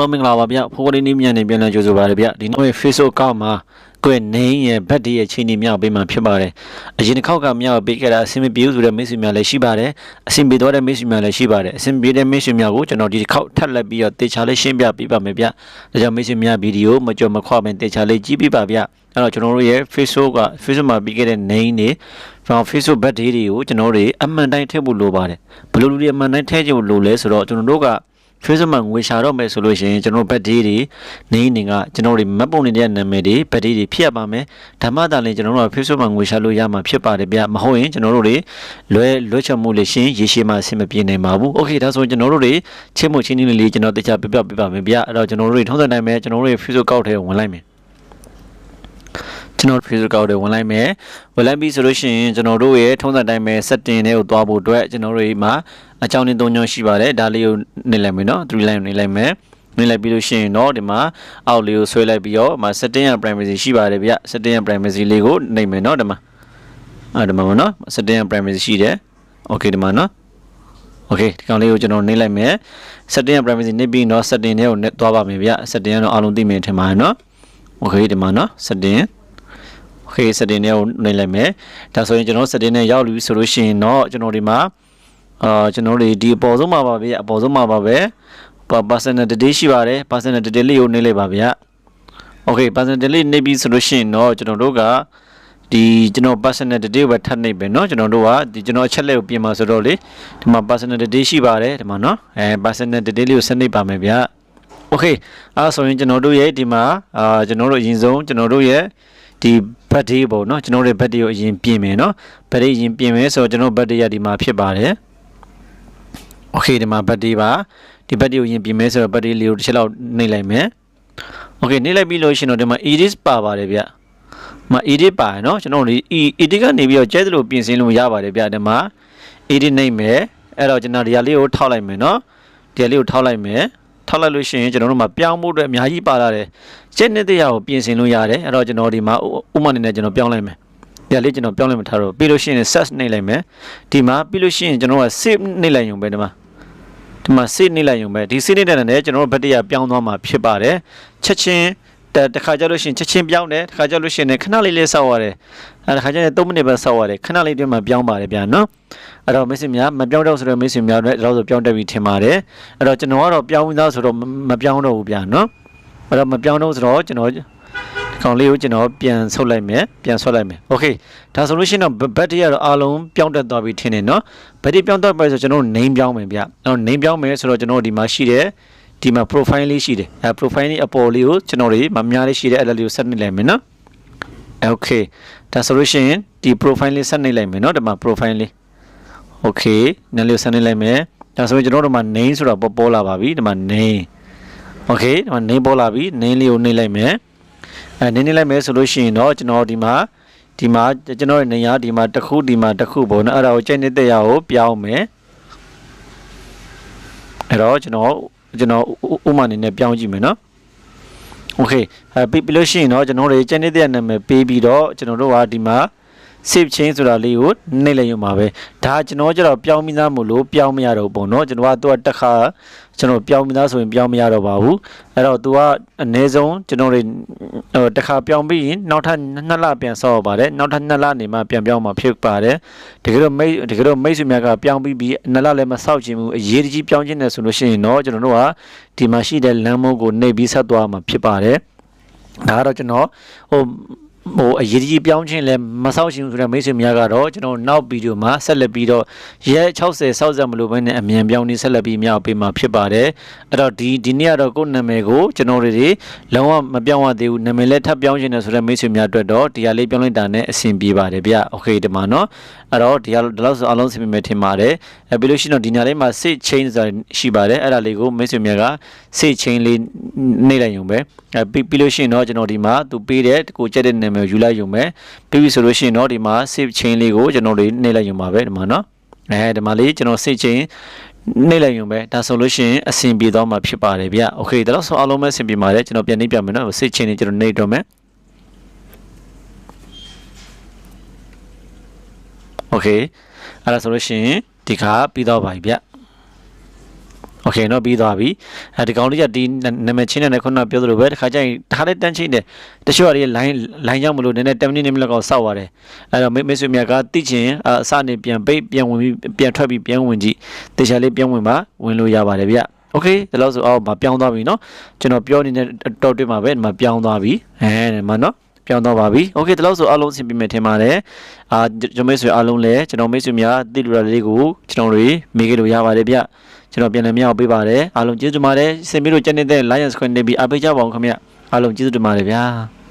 လုံးမင်္ဂလာပါဗျဖိုးလေးနေမြန်နေပြန်လဲကြိုဆိုပါရဗျဒီနေ့ Facebook account မှာကိုယ်နေရဲ့ဘတ်ဒီရဲ့ချိန်ကြီးမြောက်ပေးမှဖြစ်ပါတယ်အရင်တစ်ခေါက်ကမြောက်ပေးခဲ့တာအဆင်မပြေဘူးဆိုတဲ့မိတ်ဆွေများလည်းရှိပါတယ်အဆင်ပြေတော့တဲ့မိတ်ဆွေများလည်းရှိပါတယ်အဆင်ပြေတဲ့မိတ်ဆွေများကိုကျွန်တော်ဒီတစ်ခေါက်ထပ်လက်ပြီးတော့တေချာလေးရှင်းပြပေးပါမယ်ဗျဒါကြောင့်မိတ်ဆွေများဗီဒီယိုမကြော်မခွမတေချာလေးကြည့်ပေးပါဗျအဲ့တော့ကျွန်တော်တို့ရဲ့ Facebook က Facebook မှာပြီးခဲ့တဲ့ name တွေ from Facebook birthday တွေကိုကျွန်တော်တို့အမှန်တိုင်းထည့်ဖို့လိုပါတယ်ဘယ်လိုလူတွေအမှန်တိုင်းထည့်ကြဖို့လိုလဲဆိုတော့ကျွန်တော်တို့က Facebook ငွေရှာတော့မယ်ဆိုလို့ရှိရင်ကျွန်တော်ဘက်ဒီတွေနေနေကကျွန်တော်တွေမက်ပုံနေတဲ့နာမည်တွေဘက်ဒီတွေဖြစ်ရပါမယ်ဓမ္မတာလည်းကျွန်တော်တို့က Facebook မှာငွေရှာလို့ရမှာဖြစ်ပါတယ်ဗျမဟုတ်ရင်ကျွန်တော်တို့တွေလွဲလွဲချမှုလေးရှင်ရေရှည်မှာအဆင်မပြေနိုင်ပါဘူး Okay ဒါဆိုကျွန်တော်တို့တွေချင်းမို့ချင်းလေးလေးကျွန်တော်တရားပြပြပြပါမယ်ဗျအဲ့တော့ကျွန်တော်တို့တွေထုံးစံတိုင်းပဲကျွန်တော်တို့တွေ Facebook ကောက်ထဲဝင်လိုက်မယ်ကျွန်တော် Facebook ကောက်တွေဝင်လိုက်မယ်ဝင်လိုက်ပြီဆိုလို့ရှိရင်ကျွန်တော်တို့ရဲ့ထုံးစံတိုင်းပဲ setting တွေကိုသွားဖို့အတွက်ကျွန်တော်တို့ဒီမှာ အကြောင်းနဲ့သုံးကြောင်းရှိပါတယ်ဒါလေးကိုနေလိုက်မယ်နော်3 line နေလိုက်မယ်နေလိုက်ပြီးလို့ရှိရင်တော့ဒီမှာအောက်လေးကိုဆွဲလိုက်ပြီးတော့ဒီမှာ setting ရ privacy ရှိပါတယ်ဗျ setting ရ privacy လေးကိုနှိပ်မယ်နော်ဒီမှာအဲ့ဒီမှာပေါ့နော် setting ရ privacy ရှိတယ် okay ဒီမှာနော် okay ဒီကောင်လေးကိုကျွန်တော်နှိပ်လိုက်မယ် setting ရ privacy နှိပ်ပြီးတော့ setting တွေကိုသွားပါမယ်ဗျ setting ကတော့အားလုံးသိမယ်ထင်ပါတယ်နော် okay ဒီမှာနော် setting okay setting တွေကိုနှိပ်လိုက်မယ်ဒါဆိုရင်ကျွန်တော် setting နဲ့ရောက်ပြီဆိုလို့ရှိရင်တော့ကျွန်တော်ဒီမှာ အာကျွန်တော်တို့ဒီအပေါ်ဆုံးမှာပါဗျအပေါ်ဆုံးမှာပါပဲ personal detail ရှိပါတယ် personal detail လေးကိုနှိပ်လိုက်ပါဗျ okay personal detail နှိပ်ပြီးဆိုလို့ရှိရင်တော့ကျွန်တော်တို့ကဒီကျွန်တော် personal detail ပဲထပ်နှိပ်ပဲเนาะကျွန်တော်တို့ကဒီကျွန်တော်အချက်လက်ကိုပြင်ပါဆိုတော့လေဒီမှာ personal detail ရှိပါတယ်ဒီမှာเนาะအဲ personal detail လေးကိုဆက်နှိပ်ပါမယ်ဗျ okay အဲဆိုရင်ကျွန်တော်တို့ရဲ့ဒီမှာအာကျွန်တော်တို့အရင်ဆုံးကျွန်တော်တို့ရဲ့ဒီ birthday ပေါ့เนาะကျွန်တော်တို့ birthday ကိုအရင်ပြင်မယ်เนาะ birthday အရင်ပြင်မယ်ဆိုတော့ကျွန်တော် birthday ရဒီမှာဖြစ်ပါတယ် okay ဒီမှာ birthday ပါဒီ birthday ကိုရင်ပြင်မယ်ဆိုတော့ birthday လေးကိုတစ်ချက်လောက်နှိပ်လိုက်မယ် okay နှိပ်လိုက်ပြီးလို့ရှိရင်တော့ဒီမှာ edit ပါပါတယ်ဗျမ edit ပါရနော်ကျွန်တော်ဒီ edit ကနေပြီးတော့ကျဲသလိုပြင်ဆင်လို့ရပါတယ်ဗျဒီမှာ edit နှိပ်မယ်အဲ့တော့ကျွန်တော်ဒီဟာလေးကိုထောက်လိုက်မယ်နော်ဒီဟာလေးကိုထောက်လိုက်မယ်ထောက်လိုက်လို့ရှိရင်ကျွန်တော်တို့မှာပြောင်းဖို့အတွက်အများကြီးပါလာတယ်ကျက်နေတဲ့ရာကိုပြင်ဆင်လို့ရတယ်အဲ့တော့ကျွန်တော်ဒီမှာဥမာအနေနဲ့ကျွန်တော်ပြောင်းလိုက်မယ်ဒီလေးကျွန်တော်ပြောင်းလိုက်မှထားတော့ပြီးလို့ရှိရင် set နှိပ်လိုက်မယ်ဒီမှာပြီးလို့ရှိရင်ကျွန်တော်က save နှိပ်လိုက်ရုံပဲဒီမှာ ဒီမှာ save နှိပ်လိုက်ရုံပဲဒီ save နှိပ်တဲ့နဲ့ကျွန်တော်တို့ဘက်တရပြောင်းသွားမှာဖြစ်ပါတယ်ချက်ချင်းတခါကြလို့ရှိရင်ချက်ချင်းပြောင်းတယ်တခါကြလို့ရှိရင်ခဏလေးလေးစောက်ရတယ်အဲတခါကျရင်3မိနစ်ပဲစောက်ရတယ်ခဏလေးတည်းမှပြောင်းပါတယ်ဗျာနော်အဲ့တော့မိတ်ဆွေများမပြောင်းတော့ဆိုတော့မိတ်ဆွေများတော့တော့ဆိုပြောင်းတက်ပြီးထင်ပါတယ်အဲ့တော့ကျွန်တော်ကတော့ပြောင်းပြီးသားဆိုတော့မပြောင်းတော့ဘူးဗျာနော်အဲ့တော့မပြောင်းတော့ဆိုတော့ကျွန်တော် ကောင်လေးကိုကျွန်တော်ပြန်ဆုတ်လိုက်မယ်ပြန်ဆွတ်လိုက်မယ်โอเคဒါဆိုလို့ရှိရင်တော့ဘက်တရီကတော့အားလုံးပြောင်းတက်သွားပြီထင်တယ်နော်ဘက်တရီပြောင်းတက်ပြီဆိုကျွန်တော် name ပြောင်းမယ်ဗျအဲ့တော့ name ပြောင်းမယ်ဆိုတော့ကျွန်တော်ဒီမှာရှိတယ်ဒီမှာ profile လေးရှိတယ်အဲ profile လေးအပေါ်လေးကိုကျွန်တော်တွေမများလေးရှိတယ်အဲ့ဒါလေးကိုဆက်နေလိုက်မယ်နော် okay ဒါဆိုလို့ရှိရင်ဒီ profile လေးဆက်နေလိုက်မယ်နော်ဒီမှာ profile လေး okay နားလေးကိုဆက်နေလိုက်မယ်ဒါဆိုရင်ကျွန်တော်တို့မှာ name ဆိုတာပေါ်ပေါ်လာပါပြီဒီမှာ name okay ဒီမှာ name ပေါ်လာပြီ name လေးကိုနှိပ်လိုက်မယ် အဲနှိပ်နှိပ်လိုက်မယ်ဆိုလို့ရှိရင်တော့ကျွန်တော်ဒီမှာဒီမှာကျွန်တော်ရဲ့နေရာဒီမှာတစ်ခုဒီမှာတစ်ခုပေါ့နော်အဲ့ဒါကိုကြိုက်နေတဲ့ရာကိုပြောင်းမယ်အဲ့တော့ကျွန်တော်ကျွန်တော်ဥမာအနေနဲ့ပြောင်းကြည့်မယ်နော်โอเคအဲပြီးပြီးလို့ရှိရင်တော့ကျွန်တော်တို့ကျန်နေတဲ့နာမည်ပေးပြီးတော့ကျွန်တော်တို့ကဒီမှာ save change ဆိုတာလေးကိုနှိပ်လိုက်ရုံပါပဲဒါကျွန်တော်ကျတော့ပြောင်းပြီးသားမို့လို့ပြောင်းမရတော့ဘူးเนาะကျွန်တော်ကသူကတစ်ခါကျွန်တော်ပြောင်းပြီးသားဆိုရင်ပြောင်းမရတော့ပါဘူးအဲ့တော့သူကအနည်းဆုံးကျွန်တော်တွေဟိုတစ်ခါပြောင်းပြီးရင်နောက်ထပ်နှစ်လပြန်ဆော့ပါတယ်နောက်ထပ်နှစ်လနေမှပြန်ပြောင်းမှာဖြစ်ပါတယ်တကယ်တော့မိတ်တကယ်တော့မိတ်ဆွေများကပြောင်းပြီးပြီးနှစ်လလည်းမဆောက်ချင်ဘူးအရေးတကြီးပြောင်းခြင်းနဲ့ဆိုလို့ရှိရင်တော့ကျွန်တော်တို့ကဒီမှာရှိတဲ့လမ်းမုန်းကိုနှိပ်ပြီးဆက်သွားမှာဖြစ်ပါတယ်ဒါကတော့ကျွန်တော်ဟို ဟိုအရေးကြီးပြောင်းခြင်းလည်းမဆောက်ရှင်ဆိုတဲ့မိတ်ဆွေများကတော့ကျွန်တော်နောက်ဗီဒီယိုမှာဆက်လက်ပြီးတော့ရဲ60စောက်စက်မလို့ဘဲနဲ့အမြန်ပြောင်းနေဆက်လက်ပြီးမြောက်ပေးမှာဖြစ်ပါတယ်အဲ့တော့ဒီဒီနေ့ကတော့ကိုယ့်နာမည်ကိုကျွန်တော်တို့တွေလုံးဝမပြောင်းရသေးဘူးနာမည်လည်းထပ်ပြောင်းခြင်းနဲ့ဆိုတဲ့မိတ်ဆွေများအတွက်တော့ဒီဟာလေးပြောင်းလိုက်တာနဲ့အဆင်ပြေပါတယ်ဗျโอเคဒီမှာနော်အဲ့တော့ဒီဟာဒီလောက်ဆိုအလုံးစင်ပြေမယ်ထင်ပါတယ်အဲပြီးလို့ရှိရင်တော့ဒီညာလေးမှာ sit chain ဆိုတာရှိပါတယ်အဲ့ဒါလေးကိုမိတ်ဆွေများက sit chain လေးနှိပ်လိုက်ရုံပဲအဲပြီးပြီးလို့ရှိရင်တော့ကျွန်တော်ဒီမှာသူပေးတဲ့ကိုကြက်တဲ့နာ မည်ယူလိုက်ရုံပဲပြီးပြီဆိုလို့ရှိရင်တော့ဒီမှာ save chain လေးကိုကျွန်တော်တို့နှိပ်လိုက်ရုံပါပဲဒီမှာနော်အဲဒီမှာလေးကျွန်တော် save chain နှိပ်လိုက်ရုံပဲဒါဆိုလို့ရှိရင်အဆင်ပြေတော့မှာဖြစ်ပါတယ်ဗျโอเคဒါတော့ဆိုအားလုံးပဲအဆင်ပြေပါတယ်ကျွန်တော်ပြန်နှိပ်ပြမယ်နော် save chain လေးကျွန်တော်နှိပ်တော့မယ်โอเคအဲ့ဒါဆိုလို့ရှိရင်ဒီခါပြီးတော့ပါပြီဗျ โอเคเนาะပြီးသွားပြီအဲဒီကောင်လေးကဒီနာမည်ချင်းတဲ့ခုနကပြောသလိုပဲတစ်ခါကျရင်တစ်ခါလေးတန်းချင်းတယ်တချို့ကလေး line line ကြောင့်မလို့နည်းနည်း10မိနစ်မိနစ်လောက်စောက်သွားတယ်အဲ့တော့မိမိတ်ဆွေများကတိချင်အစနေပြန်ပိတ်ပြန်ဝင်ပြီးပြန်ထွက်ပြီးပြန်ဝင်ကြည့်တေချာလေးပြန်ဝင်ပါဝင်လို့ရပါတယ်ဗျโอเคဒီလောက်ဆိုအော်မပြောင်းသွားပြီเนาะကျွန်တော်ပြောနေတဲ့တော့တွေ့မှာပဲဒီမှာပြောင်းသွားပြီအဲဒီမှာเนาะ ပြောင်းတော့ပါပြီ။ Okay ဒီလောက်ဆိုအားလုံးအဆင်ပြေမယ်ထင်ပါတယ်။အာကျွန်တော်မိတ်ဆွေအားလုံးလည်းကျွန်တော်မိတ်ဆွေများသိလူရလေးကိုကျွန်တော်တို့မေးခဲ့လို့ရပါတယ်ဗျ။ကျွန်တော်ပြန်လည်မြောက်ပေးပါတယ်။အားလုံးကျေးဇူးတင်ပါတယ်။စင်ပြီးတော့ကျန်နေတဲ့ Lions Square နေပြီးအားပေးကြပါအောင်ခင်ဗျ။အားလုံးကျေးဇူးတင်ပါတယ်ဗျာ။